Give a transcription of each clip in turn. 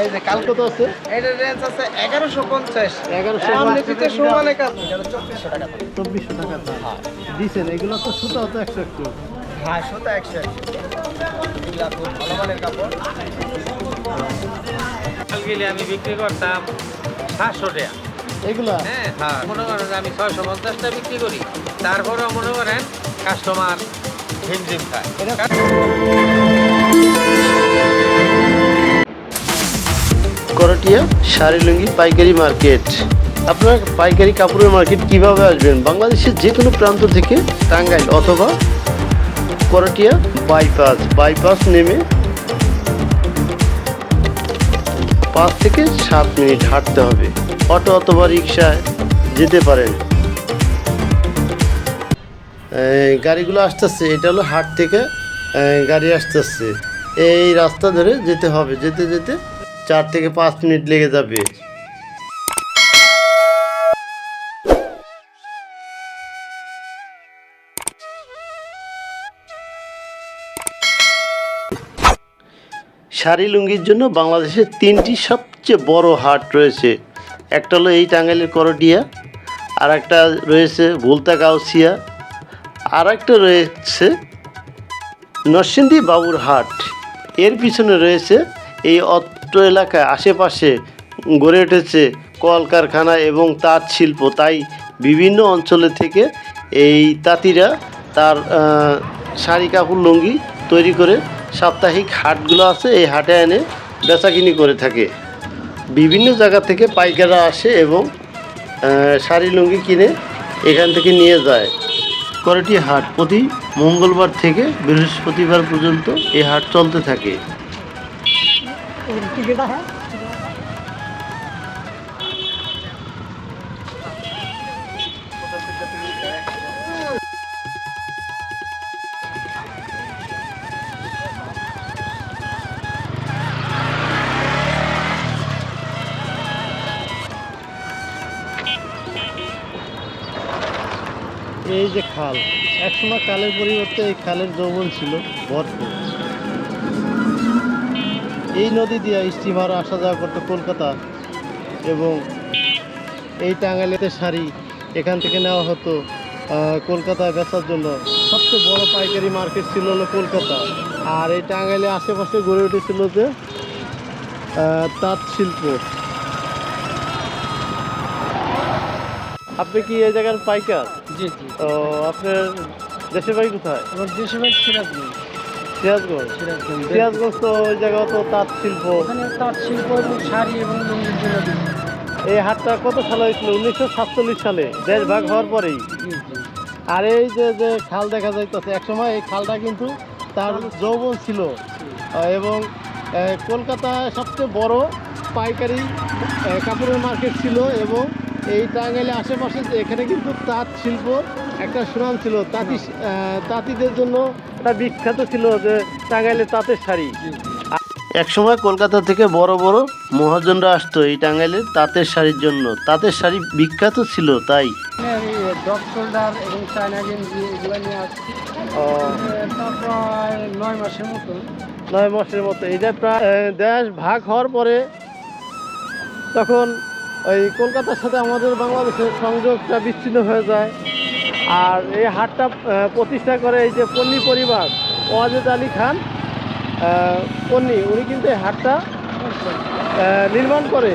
এই যে কাল কত আছে? এটার রেঞ্জ আছে এগারোশো পঞ্চাশ। এগারোশো এমনিতে সমানে কাজ চব্বিশশো টাকা চব্বিশশো টাকা দাম। এগুলো তো সুতো হতো একশো হ্যাঁ সুতা একশো একশো। ভালো মানের কাপড়। গেলে আমি বিক্রি করতাম সাতশো টাকা। এগুলা? হ্যাঁ হ্যাঁ। মনে করেন আমি ছয়শো পঞ্চাশটা বিক্রি করি। তারপরেও মনে করেন কাস্টমার ঝিমঝিম খায়। করটিয়া শাড়ি লুঙ্গি পাইকারি মার্কেট। আপনার পাইকারি কাপড়ের মার্কেট কীভাবে আসবেন? বাংলাদেশের যে কোনো প্রান্ত থেকে টাঙ্গাইল অথবা করটিয়া বাইপাস বাইপাস নেমে পাঁচ থেকে সাত মিনিট হাঁটতে হবে। অটো অথবা রিক্সায় যেতে পারেন। গাড়িগুলো আসতেছে, এটা হলো হাট থেকে গাড়ি আসতেছে। এই রাস্তা ধরে যেতে হবে, যেতে যেতে চার থেকে পাঁচ মিনিট লেগে যাবে। শাড়ি লুঙ্গির জন্য বাংলাদেশের তিনটি সবচেয়ে বড় হাট রয়েছে। একটা হলো এই টাঙ্গাইলের করটিয়া আর একটা রয়েছে ভুলতা গাউসিয়া আর একটা রয়েছে নরসিংদী বাবুর হাট এর পিছনে রয়েছে এই অত্র এলাকায় আশেপাশে গড়ে উঠেছে কলকারখানা এবং তাঁত শিল্প। তাই বিভিন্ন অঞ্চলে থেকে এই তাঁতিরা তার শাড়ি, কাপড়, লুঙ্গি তৈরি করে সাপ্তাহিক হাটগুলো আছে, এই হাটে এনে বেচাকিনি করে থাকে। বিভিন্ন জায়গা থেকে পাইকাররা আসে এবং শাড়ি, লুঙ্গি কিনে এখান থেকে নিয়ে যায়। করাটি হাট প্রতি মঙ্গলবার থেকে বৃহস্পতিবার পর্যন্ত এই হাট চলতে থাকে। এই যে খাল একসময় খালের পরিবর্তে এই খালের যৌবন ছিল ভরপুর এই নদী দিয়ে স্টিমার আসা যাওয়া করতো কলকাতা এবং এই টাঙ্গাইলেতে শাড়ি এখান থেকে নেওয়া হতো কলকাতায় বেচার জন্য। সবচেয়ে বড় পাইকারি মার্কেট ছিল হলো কলকাতা। আর এই টাঙ্গাইলে আশেপাশে গড়ে উঠেছিল যে তাঁত শিল্প। আপনি কি এই জায়গার পাইকার? জি জি। তো আপনার দেশের বাড়ি কোথায়? আমার দেশের বাড়ি সিরাজগঞ্জ। সিরাজগঞ্জ তো ওই জায়গা তো তাঁত শিল্প। তাঁত শিল্প এবং শাড়ি এবং। এই হাটটা কত সালে হয়েছিল? উনিশশো সাতচল্লিশ সালে দেশ ভাগ হওয়ার পরেই। আর এই যে যে খাল দেখা যাইতেছে একসময় এই খালটা কিন্তু তার যৌবন ছিল। এবং আহ, কলকাতায় সবচেয়ে বড় পাইকারি কাপড়ের মার্কেট ছিল এবং এই টাঙ্গাইলে আশেপাশে এখানে কিন্তু তাঁত শিল্প একটা সুনাম ছিল তাঁতি তাঁতিদের জন্য একটা বিখ্যাত ছিল যে টাঙ্গাইলে তাঁতের শাড়ি। একসময় কলকাতা থেকে বড় বড় মহাজনরা আসতো এই টাঙ্গাইলের তাঁতের শাড়ির জন্য। তাঁতের শাড়ি বিখ্যাত ছিল তাই। ডগ এবং চায়না গেঞ্জি এগুলো নিয়ে আসছি। প্রায় নয় মাসের মতো। নয় মাসের মতো। এটা প্রায় দেশ ভাগ হওয়ার পরে তখন ওই কলকাতার সাথে আমাদের বাংলাদেশের সংযোগটা বিচ্ছিন্ন হয়ে যায়। আর এই হাটটা প্রতিষ্ঠা করে এই যে পন্নী পরিবার ওয়াজেদ আলী খান পন্নী উনি কিন্তু এই হাটটা নির্মাণ করে।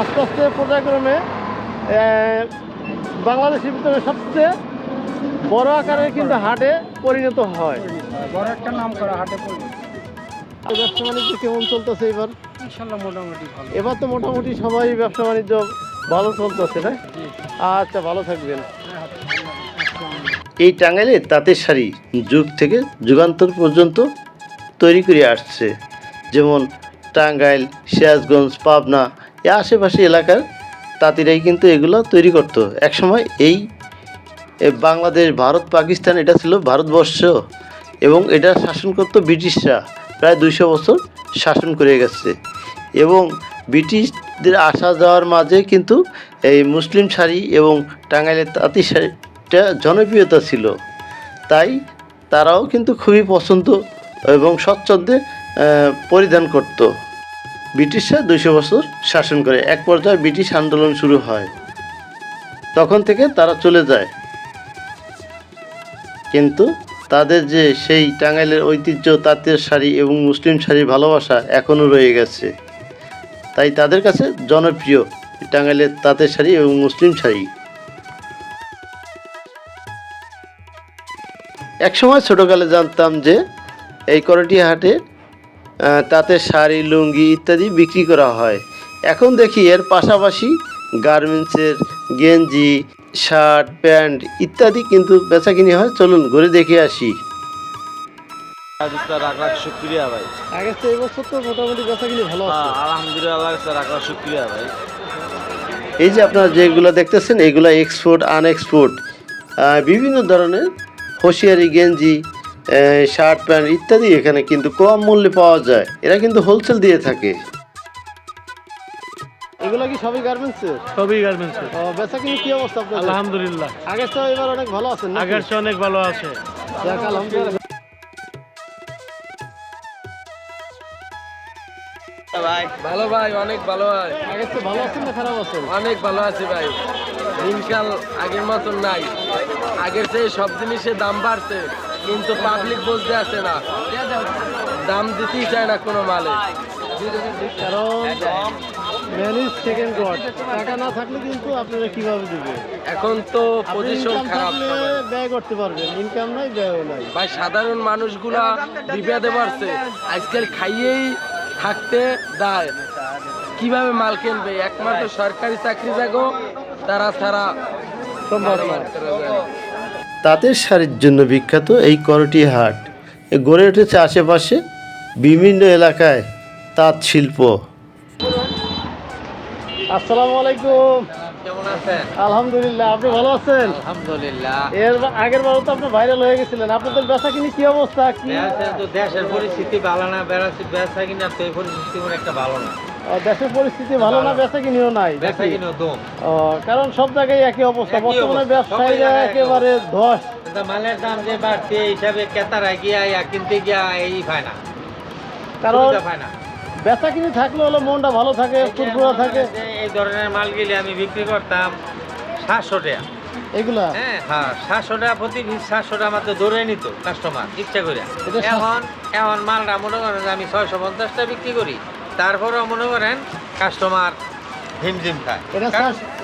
আস্তে আস্তে পর্যায়ক্রমে বাংলাদেশের ভিতরে সবচেয়ে বড় আকারে কিন্তু হাটে পরিণত হয়। বড় একটা নাম করা হাটে ব্যবসা বাণিজ্য কেমন চলতেছে এবার? ইনশাল্লাহ মোটামুটি ভালো। এবার তো মোটামুটি সবাই ব্যবসা বাণিজ্য ভালো চলতেছে না আচ্ছা ভালো থাকবেন। এই টাঙ্গাইলে তাঁতের শাড়ি যুগ থেকে যুগান্তর পর্যন্ত তৈরি করে আসছে। যেমন টাঙ্গাইল, সিরাজগঞ্জ, পাবনা এ আশেপাশে এলাকার তাঁতিরাই কিন্তু এগুলো তৈরি করতো। একসময় এই বাংলাদেশ, ভারত, পাকিস্তান, এটা ছিল ভারতবর্ষ এবং এটা শাসন করতো ব্রিটিশরা। প্রায় দুইশো বছর শাসন করে গেছে এবং ব্রিটিশদের আসা যাওয়ার মাঝে কিন্তু এই মুসলিম শাড়ি এবং টাঙ্গাইলের তাঁতি শাড়িটা জনপ্রিয়তা ছিল। তাই তারাও কিন্তু খুবই পছন্দ এবং স্বচ্ছন্দে পরিধান করত। ব্রিটিশরা দুইশো বছর শাসন করে। এক পর্যায়ে ব্রিটিশ আন্দোলন শুরু হয়। তখন থেকে তারা চলে যায়। কিন্তু তাদের যে সেই টাঙ্গাইলের ঐতিহ্য তাঁতের শাড়ি এবং মুসলিম শাড়ির ভালোবাসা এখনও রয়ে গেছে। তাই তাদের কাছে জনপ্রিয় টাঙ্গাইলের তাঁতের শাড়ি এবং মুসলিম শাড়ি। একসময় ছোটোকালে জানতাম যে এই করটিয়া হাটে তাঁতের শাড়ি লুঙ্গি ইত্যাদি বিক্রি করা হয়। এখন দেখি এর পাশাপাশি গার্মেন্টসের গেঞ্জি শার্ট প্যান্ট ইত্যাদি কিন্তু বেচাকিনি হয়। চলুন ঘুরে দেখে আসি। লাখ লাখ শুক্রিয়া ভাই। আগে তো এই বছর তো মোটামুটি বেচাকিনি ভালো আছে। হ্যাঁ, আলহামদুলিল্লাহ লাখ লাখ শুক্রিয়া ভাই। এই যে আপনারা যেগুলো দেখতেছেন এগুলো এক্সপোর্ট আনএক্সপোর্ট বিভিন্ন ধরনের হোশিয়ারি গেঞ্জি শার্ট প্যান্ট ইত্যাদি এখানে কিন্তু কম মূল্যে পাওয়া যায়। এরা কিন্তু হোলসেল দিয়ে থাকে। এগুলো কি সবই গার্মেন্টসের সবই গার্মেন্টস ও বেচাকিনি কি অবস্থা আপনাদের? আলহামদুলিল্লাহ। আগের তো এবার অনেক ভালো আছেন? আগের চেয়ে অনেক ভালো আছে। যাক, আলহামদুলিল্লাহ। ভালো ভাই অনেক ভালো ভাই। আগের তো ভালো আছেন না খারাপ আছেন? অনেক ভালো আছি ভাই। দিনকাল আগের মতন নাই। আগের চেয়ে সব জিনিসের দাম বাড়ছে কিন্তু পাবলিক বলতে আসে না। দাম দিতেই চায় না কোনো মালে। কারণ ম্যানেজ সেকেন্ড গড টাকা না থাকলে কিন্তু আপনারা কীভাবে দিবে এখন তো পজিশন খারাপ ব্যয় করতে পারবেন ইনকাম নাই ব্যয়ও নাই। ভাই সাধারণ মানুষগুলা বিপদে পারছে আজকাল খাইয়েই থাকতে দেয়। কীভাবে মাল কিনবে? একমাত্র সরকারি চাকরি জাগো তারা ছাড়া সম্ভব না। তাঁতের শাড়ির জন্য বিখ্যাত এই করটি হাট। গড়ে উঠেছে আশেপাশে বিভিন্ন এলাকায় তাঁত শিল্প। আসসালামু আলাইকুম। কেমন আছেন? আলহামদুলিল্লাহ আপনি ভালো আছেন? আলহামদুলিল্লাহ। এর আগের বারও তো আপনি ভাইরাল হয়ে গেছিলেন। আপনাদের বেচা কিনি কি অবস্থা? কি তো দেশের পরিস্থিতি ভালো না বেচা কিনা তো এই পরিস্থিতি একটা ভালো না। দেশের পরিস্থিতি ভালো না বেচা কিনিও নাই কারণ সব জায়গায় একই অবস্থা। বর্তমানে ব্যবসায়ীরা একেবারে ধস। মালের দাম যে বাড়ছে এই হিসাবে ক্রেতারা গিয়া কিনতে গিয়া এই পায় না। কারণ বেচা কিনি থাকলে হলো মনটা ভালো থাকে ফুরফুরা থাকে। এই ধরনের মালগুলি আমি বিক্রি করতাম সাতশো টাকা। এগুলা? হ্যাঁ হ্যাঁ সাতশো টাকা প্রতি পিস সাতশো টাকা মাত্র ধরে নিত কাস্টমার ইচ্ছা করে এখন এখন মালটা মনে করেন আমি ছয়শো পঞ্চাশটা বিক্রি করি। তারপরেও মনে করেন কাস্টমার ঝিমঝিম খায়। এটা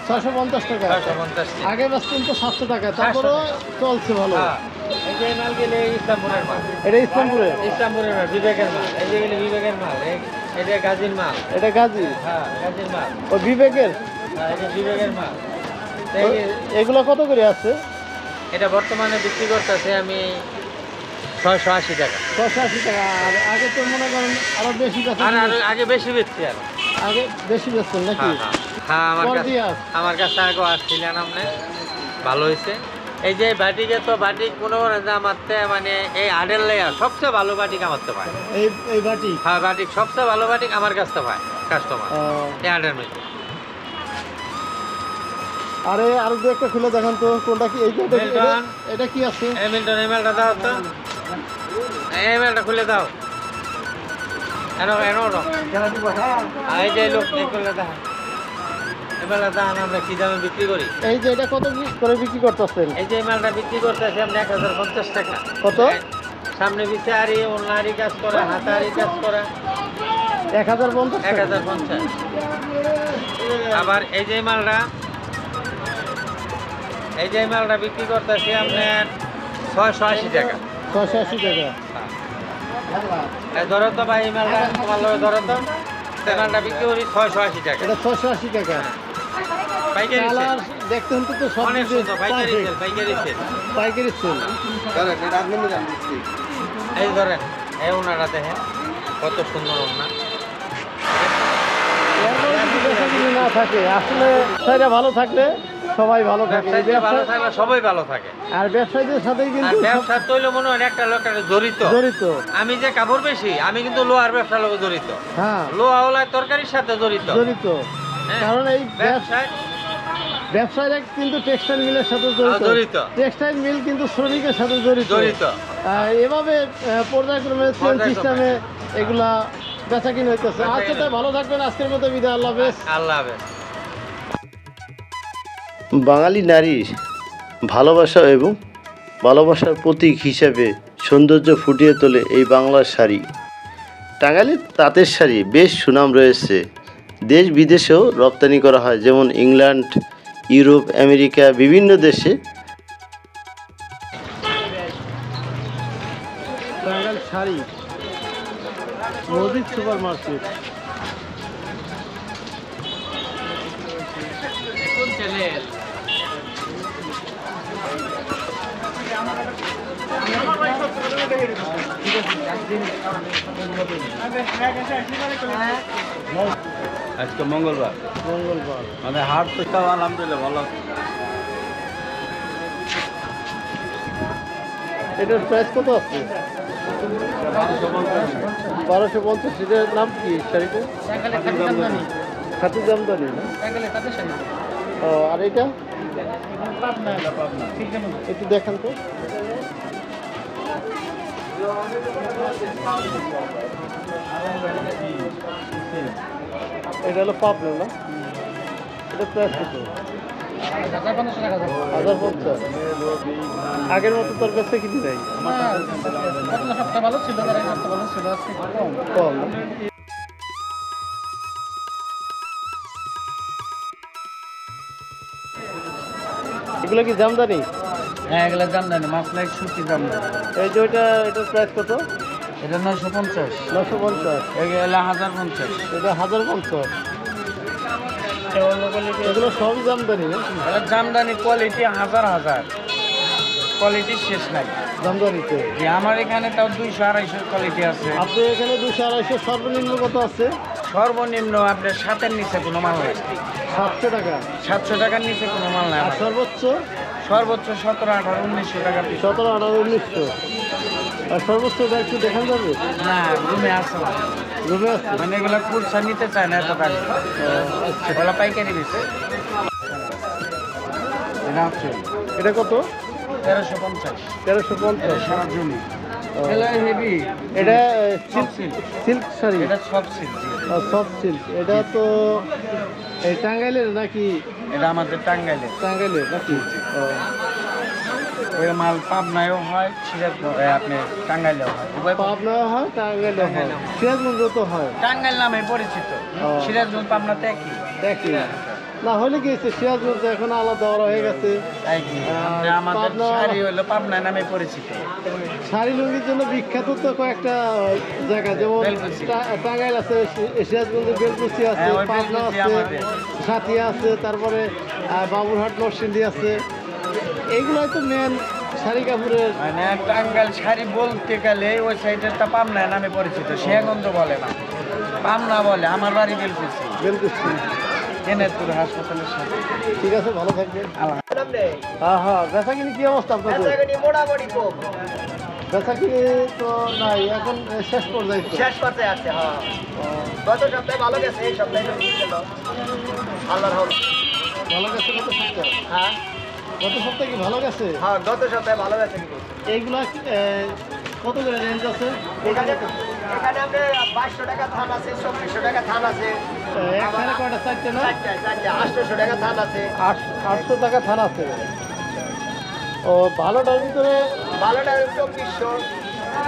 ছয়শো পঞ্চাশ টাকা। ছয়শো পঞ্চাশ আগে বেচতেন তো সাতশো টাকা তারপরেও চলছে ভালো। হ্যাঁ। এই যে মালগুলি ইসলামপুরের মাল। এটা ইসলামপুরে ইসলামপুরের মাল বিবেকের মাল। এই যে গেলে বিবেকের মাল এটা গাজীর মাল। এটা গাজী? হ্যাঁ গাজীর মাল। ও বিবেকের? হ্যাঁ এটা বিবেকের মাল। এই- এগুলো কত করে আছে? এটা বর্তমানে বিক্রি করতেছে আমি ছয়শো আশি টাকা। ছশো আশি টাকা। আর আগে তো মনে করেন আরও বেশি আর আর আগে বেশি বেচছি আর। আগে বেশি বেচতেন নাকি? হ্যাঁ হ্যাঁ। হ্যাঁ আমার কাছে আমার কাছে আগে আসছিলেন আপনি ভালো হয়েছে এই যে বাটিকে তো বাটিক মনে করেন যে মানে এই আডের লেয়ার সবচেয়ে ভালো বাটিক আমার তো পায়। এই এই বাটি? হ্যাঁ বাটিক সবচেয়ে ভালো বাটিক আমার কাছ থেকে পায় কাস্টমার এই আডের মধ্যে আরে আরও দু একটা খুলে দেখান তো কোনটা কি এই এটা- কি আছে? এই মিল্টন এমএলটা দাও তো। এই এমএলটা খুলে দাও। এনো এনো এই যে লোক দান আমরা কি দামে বিক্রি করি? এই যে এটা কত করে বিক্রি করতেছেন? এই যে মালটা বিক্রি করতেছি আমরা এক হাজার পঞ্চাশ টাকা। কত? সামনে পিছে আরি অন্যারি কাজ করা হাতারি কাজ করা। এক হাজার পঞ্চাশ এক হাজার পঞ্চাশ। আবার এই যে মালটা এই যে মালটা বিক্রি করতেছি আপনার ছয়শো আশি টাকা। ছশো আশি টাকা। এই ধরো তো ভাই এই মালটা তোমার লোক ধরো তো। এই মালটা বিক্রি করি ছয়শো আশি টাকা। এটা ছশো আশি টাকা। পাইকারি কালার দেখতে হতে তো সব অনেক সুন্দর পাইকারি সেল পাইকারি সেল পাইকারি সেল এই ধরেন এই ওনারা দেখেন কত সুন্দর ওনা না থাকে আসলে ভালো থাকলে সবাই ভালো থাকে ভালো থাকলে সবাই ভালো থাকে। আর ব্যবসায়ীদের আর কিন্তু ব্যবসা তৈল মনে হয় একটা লোকের জড়িত। জড়িত। আমি যে কাপড় বেশি আমি কিন্তু লোহার ব্যবসার লোক জড়িত। হ্যাঁ। লোহাওয়ালা তরকারির সাথে জড়িত। জড়িত। হ্যাঁ। কারণ এই ব্যবসা ব্যবসায় ব্যবসায়ীরা কিন্তু টেক্সটাইল মিলের সাথে জড়িত। জড়িত। টেক্সটাইল মিল কিন্তু শ্রমিকের সাথে জড়িত। জড়িত। এভাবে পর্যায়ক্রমে পর্যায়ক্রমে। সিস্টেমে এগুলা বেচা কিনে হইতেছে। আচ্ছা তাই ভালো থাকবেন। আজকের মতো বিদায় আল্লাহ হাফেজ। আল্লাহ হাফেজ। বাঙালি নারীর ভালোবাসা এবং ভালোবাসার প্রতীক হিসাবে সৌন্দর্য ফুটিয়ে তোলে এই বাংলার শাড়ি। টাঙ্গাইলের তাঁতের শাড়ি বেশ সুনাম রয়েছে। দেশ বিদেশেও রপ্তানি করা হয় যেমন ইংল্যান্ড ইউরোপ আমেরিকা বিভিন্ন দেশে। টাঙ্গাইল শাড়ি মসজিদ সুপার মার্কেট আজকে মঙ্গলবার। মঙ্গলবার মানে হাট তো সব আলহামদুলিল্লাহ ভালো। এটার প্রাইস কত আছে? বারোশো পঞ্চাশ। এটার নাম কি শাড়িটা? খাতি জামদানি না? ও আর এটা? একটু দেখান তো। এটা হলো পাপনা না? এটা কত হাজার পঞ্চাশ। আগের মতো তোর কাছে কিনি নাই। এগুলো কি জামদানি? হ্যাঁ এগুলো দাম জানি মাছলাই সুতি দাম জানি এই যে ওইটা এটার প্রাইস কত? এটা নশো পঞ্চাশ। নশো পঞ্চাশ। এগুলো হাজার পঞ্চাশ। এটা হাজার পঞ্চাশ। এগুলো সবই জামদানি এটা জামদানি কোয়ালিটি হাজার হাজার। কোয়ালিটি শেষ নাই। জামদানিতে? যে আমার এখানে তাও দুইশো আড়াইশো কোয়ালিটি আছে। আপনি এখানে দুশো আড়াইশো সর্বনিম্ন কত আছে? সর্বনিম্ন আপনার সাতের নিচে কোনো মাল নাই। সাতশো টাকা। সাতশো টাকার নিচে কোনো মাল নাই সর্বোচ্চ? সর্বোচ্চ সতেরো আঠারো উনিশশো টাকা সতেরো আঠারো উনিশশো। আর সর্বোচ্চ একটু দেখান যাবে না রুমে না। রুমে আছে? মানে এগুলো কুলসা নিতে চায় না এত দামি। এগুলো পাইকারি বেশি। এটা হচ্ছে এটা কত? তেরোশো পঞ্চাশ। তেরোশো পঞ্চাশ। সারা জমি। হেভি এটা সব সিল্ক সিল্ক শাড়ি এটা সব সিল্ক সফট সিল্ক এটা তো এই টাঙ্গাইলের নাকি? এটা আমাদের টাঙ্গাইলে। টাঙ্গাইলের নাকি? ও, ওই মাল পাবনায়ও হয় সিরাজ আপনি টাঙ্গাইলেও হয়। পাবনায়ও হয় টাঙ্গাইলে হয়। সিরাজগঞ্জ তো হয়। টাঙ্গাইল নামে পরিচিত। সিরাজগঞ্জ পাবনাতে একই। একই। না হলে কি হয়েছে? সিরাজগঞ্জ এখন আলাদা ওরা হয়ে গেছে। আমাদের শাড়ি হলো পাবনা নামে পরিচিত। শাড়ি লুঙ্গির জন্য বিখ্যাত তো কয়েকটা জায়গা যেমন টাঙ্গাইল আছে সি- সিরাজগঞ্জে বেলকুচি আছে হ্যাঁ, পাবনা আছে সাথিয়া আছে তারপরে বাবুরহাট নরসিংদী আছে। এইগুলাই তো মেন শাড়ি কাপড়ের মানে টাঙ্গাইল শাড়ি বলতে গেলে ওই সাইডের তা পাবনা নামে পরিচিত শেয়াগঞ্জ বলে না। পাবনা বলে আমার বাড়ি বেলকুচি। বেলকুচি। কেনেরপুর হাসপাতালের সাথে। ঠিক আছে ভালো থাকবেন। হ্যাঁ হ্যাঁ কিনি কি অবস্থা আপনাদের বেচা কিনি তো নাই এখন শেষ পর্যায়ে শেষ পর্যায়ে আছে হ্যাঁ গত সপ্তাহে ভালো গেছে এই সপ্তাহে আল্লাহর রহমত। ভালো গেছে গত সপ্তাহে? হ্যাঁ। গত সপ্তাহে কি ভালো গেছে? হ্যাঁ গত সপ্তাহে ভালো গেছে এইগুলা কত করে রেঞ্জ আছে? এখানে এখানে আপনার বাইশশো টাকা থান আছে চব্বিশশো টাকা থান আছে। একখানে কয়টা চারটে না? চারটে চারটে আটশোশো টাকা থান আছে। আট- আটশো টাকা থান আছে। ও ভালোটার ভিতরে? ভালোটা চব্বিশশো।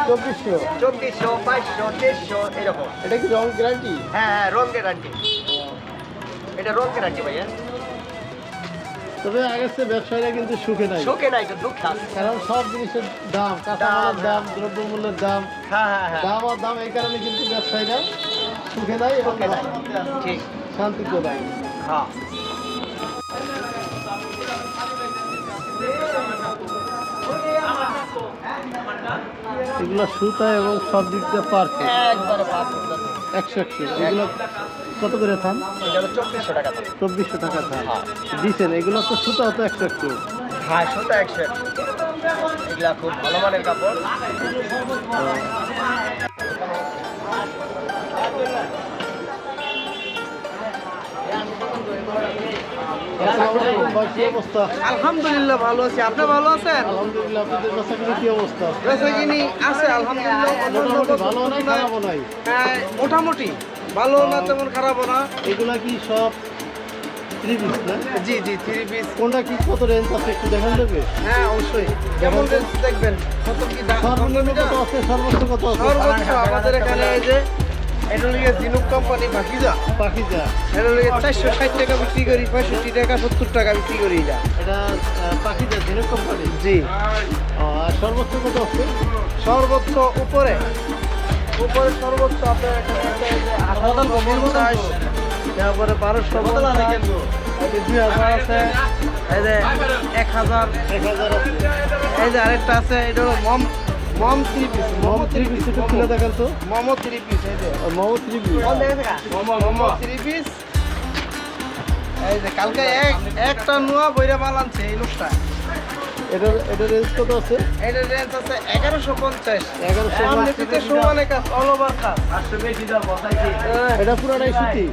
চব্বিশশো? চব্বিশশো বাইশশো তেইশশো এরকম। এটা কি রং গ্যারান্টি? হ্যাঁ হ্যাঁ রং গ্যারান্টি। এটা রং গ্যারান্টি ভাইয়া। তবে আগের চেয়ে ব্যবসায়ীরা কিন্তু সুখে নাই। শোকে নাই তো দুঃখ আছে। কারণ সব জিনিসের দাম কাঁচামালের দাম দ্রব্যমূল্যের দাম হ্যাঁ হ্যাঁ হ্যাঁ। দাম আর দাম এই কারণে কিন্তু ব্যবসায়ীরা সুখে নাই এবং ঠিক। শান্তিতে নাই। হ্যাঁ। এগুলো সুতা এবং সব দিক দিয়ে পারফেক্ট। একবারে পাঁচ একশো একশো। এগুলো কত করে থান? চব্বিশশো টাকা থান। থান। দিচ্ছেন এগুলো তো সুতা হতো একশো হ্যাঁ সুতা একশো। এগুলা খুব ভালো মানের কাপড়। আসসালামু আলাইকুম ভাই কি অবস্থা আলহামদুলিল্লাহ ভালো আছি। আপনি ভালো আছেন? আলহামদুলিল্লাহ আপনাদের কি অবস্থা? আছে আলহামদুলিল্লাহ। ভালো নাই। হ্যাঁ, মোটামুটি। ভালো না তেমন খারাপও না। এগুলা কি সব থ্রি পিস না? জি জি থ্রি পিস কোনটা কি কত রেঞ্জ আছে একটু দেখান দেবে হ্যাঁ অবশ্যই। কেমন রেঞ্জ দেখবেন? কত কি দাম? সর্বনিম্ন কত আছে? সর্বোচ্চ কত আছে? সর্বোচ্চ আমাদের এখানে এই যে এটা লিগে জিনুক কোম্পানি বাকিজা পাখিজা এটা লিগে চারশো ষাট টাকা বিক্রি করি পঁয়ষট্টি টাকা সত্তর টাকা বিক্রি করি এটা। পাখিজা কোম্পানি জি। আর সর্বোচ্চ কত আছে? সর্বোচ্চ উপরে। উপরে সর্বোচ্চ আপনার এখানে তারপরে বারোশো দুই হাজার আছে এই যে এক হাজার এক হাজার এই যে আরেকটা আছে এটা হলো মম মম থ্রি পিস মম থ্রি পিস একটু খুলে দেখান তো। মোমো থ্রি পিস এই যে। মম থ্রি পিস মোমো থ্রি পিস এই যে কালকে এক একটা নোয়া বইরা মাল আনছে এই লোকটা। এটার এটার রেঞ্জ কত আছে? এটা রেঞ্জ আছে এগারোশো পঞ্চাশ। এগারোশো এমনিতে সমানে কাজ অল ওভার কাজ। এটা পুরাটাই সুতি?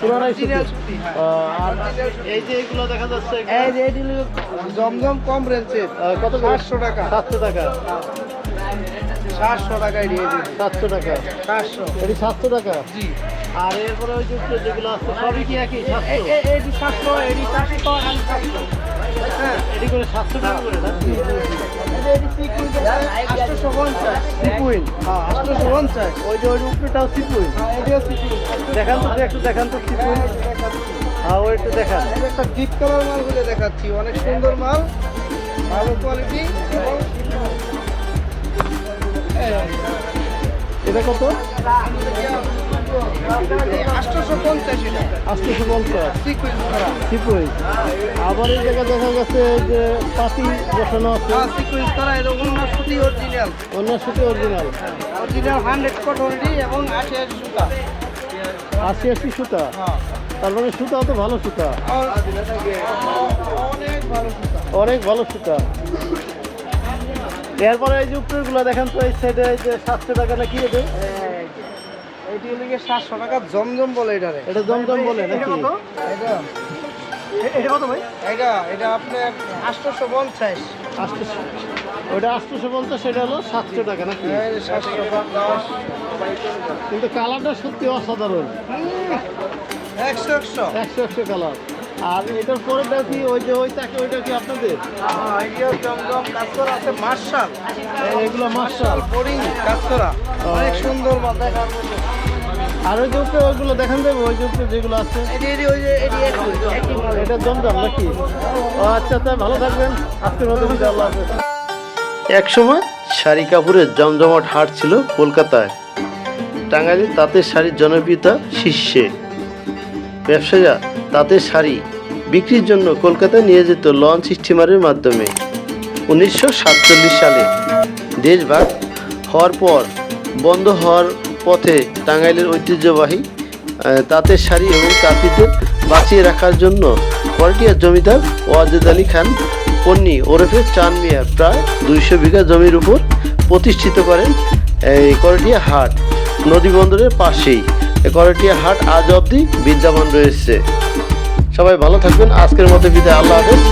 পুরাটাই সুতি? পুরোটাই সুতি, হ্যাঁ। আহ, আর এই যে এগুলো দেখা যাচ্ছে এই যে এটি হলো জমজম কম রেঞ্জের কত করে? সাতশো টাকা। সাতশো টাকা। সাতশো টাকায় দিয়ে দিন। সাতশো টাকা। সাতশো। এটি সাতশো টাকা? জি। আর এরপরে ওই যে যেগুলো আছে সবই কি একই? সাতশো? এটি সাতশো এটি চারশো আর সাতশো। হ্যাঁ। এটি করে সাতশো টাকা করে না? আটশোশো পঞ্চাশ। সিকুইন? হ্যাঁ আটশোশো পঞ্চাশ। ওই যে ওই উপরেটাও হ্যাঁ সিকুইন। দেখান তো একটু দেখান তো সিকুইন। হ্যাঁ ওই একটু দেখান। একটা ডিপ কালার মালগুলো দেখাচ্ছি। অনেক সুন্দর মাল। ভালো কোয়ালিটি এবং এটা কত? আটশোশো পঞ্চাশ। আবার এই জায়গায় দেখা গেছে যে পাতি বসানো আছে। হ্যাঁ অন্য সুতি অরিজিনাল হান্ড্রেড এবং আশি আশি সুতা। আশি আশি সুতা? হ্যাঁ। তার মানে তো ভালো সুতা। অনেক ভালো সুতা। অনেক ভালো সুতা। এরপরে এই যে উপরেগুলো দেখেন তো এই সাইডে এই যে সাতশো টাকা না কি এটা? এটি হলো গিয়ে সাতশো টাকা জমজম বলে এটারে এটা জমজম বলে নাকি? এটা। এটা কত ভাই? এটা এটা আপনার আটশোশো পঞ্চাশ। আটশোশো। ওটা আটশোশো পঞ্চাশ সেটা হলো সাতশো টাকা নাকি? কিন্তু কালারটা সত্যি অসাধারণ। একশো একশো। একশো একশো কালার। আর এটার পরেটা কি ওই যে ওই তাকে ওইটা কি আপনাদের? জমজম কাজ আছে মার্শাল এগুলো মার্শাল বোরিং অনেক সুন্দর মাল দেখার মতো। আর ওই যে উপরে ওইগুলো দেখান দেবো ওই যে উপরে যেগুলো আছে। এটি জমজম নাকি? ও আচ্ছা তাই ভালো থাকবেন। আজকের মতো বিদায় আল্লাহ হাফেজ। একসময় শাড়ি কাপড়ের জমজমাট হাট ছিল কলকাতায়। টাঙ্গাইলে তাঁতের শাড়ির জনপ্রিয়তা শীর্ষে। ব্যবসায়ীরা তাঁতের শাড়ি বিক্রির জন্য কলকাতায় নিয়ে যেত লঞ্চ স্টিমারের মাধ্যমে উনিশশো সাতচল্লিশ সালে দেশভাগ হওয়ার পর বন্ধ হওয়ার পথে টাঙ্গাইলের ঐতিহ্যবাহী তাঁতের শাড়ি এবং তাঁতিদের বাঁচিয়ে রাখার জন্য করটিয়ার জমিদার ওয়াজেদ আলী খান পন্নী ওরফে চান মিয়া প্রায় দুইশো বিঘা জমির উপর প্রতিষ্ঠিত করেন এই করটিয়া হাট। নদী বন্দরের পাশেই করটিয়া হাট আজ অবধি বিদ্যমান রয়েছে। সবাই ভালো থাকবেন। আজকের মতো বিদায়। আল্লাহ হাফেজ।